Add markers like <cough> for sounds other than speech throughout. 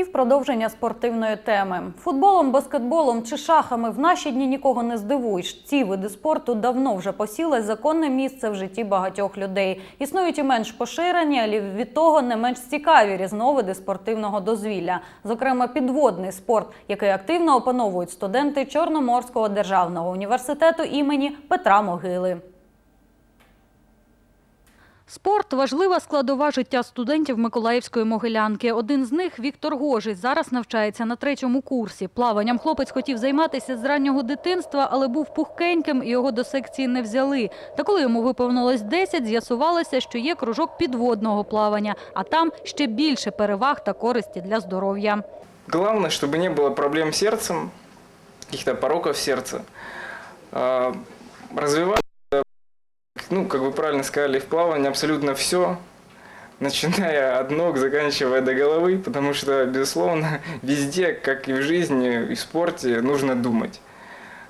І в продовження спортивної теми. Футболом, баскетболом чи шахами в наші дні нікого не здивуєш. Ці види спорту давно вже посіли законне місце в житті багатьох людей. Існують і менш поширені, але від того не менш цікаві різновиди спортивного дозвілля. Зокрема, підводний спорт, який активно опановують студенти Чорноморського державного університету імені Петра Могили. Спорт важлива складова життя студентів Миколаївської могилянки. Один з них Віктор Гожий зараз навчається на третьому курсі. Плаванням хлопець хотів займатися з раннього дитинства, але був пухкеньким і його до секції не взяли. Та коли йому виповнилось 10, з'ясувалося, що є кружок підводного плавання, а там ще більше переваг та користі для здоров'я. Главное, чтобы не было проблем с сердцем, каких-то пороков сердца. А, Развивать, э, ну, как вы правильно сказали, в плавании абсолютно все, начиная от ног, заканчивая до головы, потому что, безусловно, <laughs> везде, как и в жизни, и в спорте, нужно думать.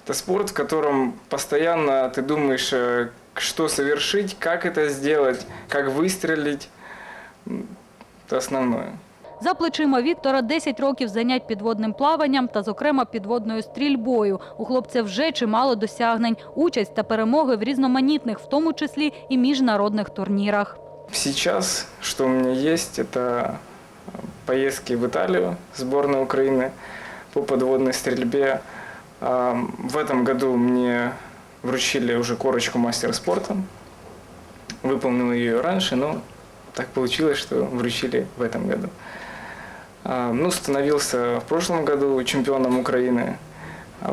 Это спорт, в котором постоянно ты думаешь, э, что совершить, как это сделать, как выстрелить. Это основное. За плечима Віктора 10 років занять підводним плаванням та, зокрема, підводною стрільбою. У хлопця вже чимало досягнень, участь та перемоги в різноманітних, в тому числі і міжнародних турнірах. Сейчас, что у меня есть, это поездки в Италию, сборная Украины по подводной стрельбе. А, В этом году мне вручили уже корочку мастера спорта. Выполнил ее раньше, но так получилось, что вручили в этом году. Ну, становился в прошлом году чемпионом Украины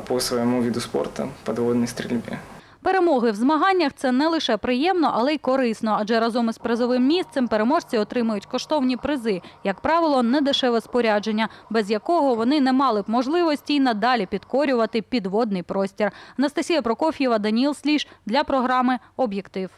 по своему виду спорта, подводной стрельбе. Перемоги в змаганнях це не лише приємно, але й корисно, адже разом із призовим місцем переможці отримують коштовні призи, як правило, недешеве спорядження, без якого вони не мали б можливості й надалі підкорювати підводний простір. Анастасія Прокоф'єва, Даніл Сліж для програми Об'єктив.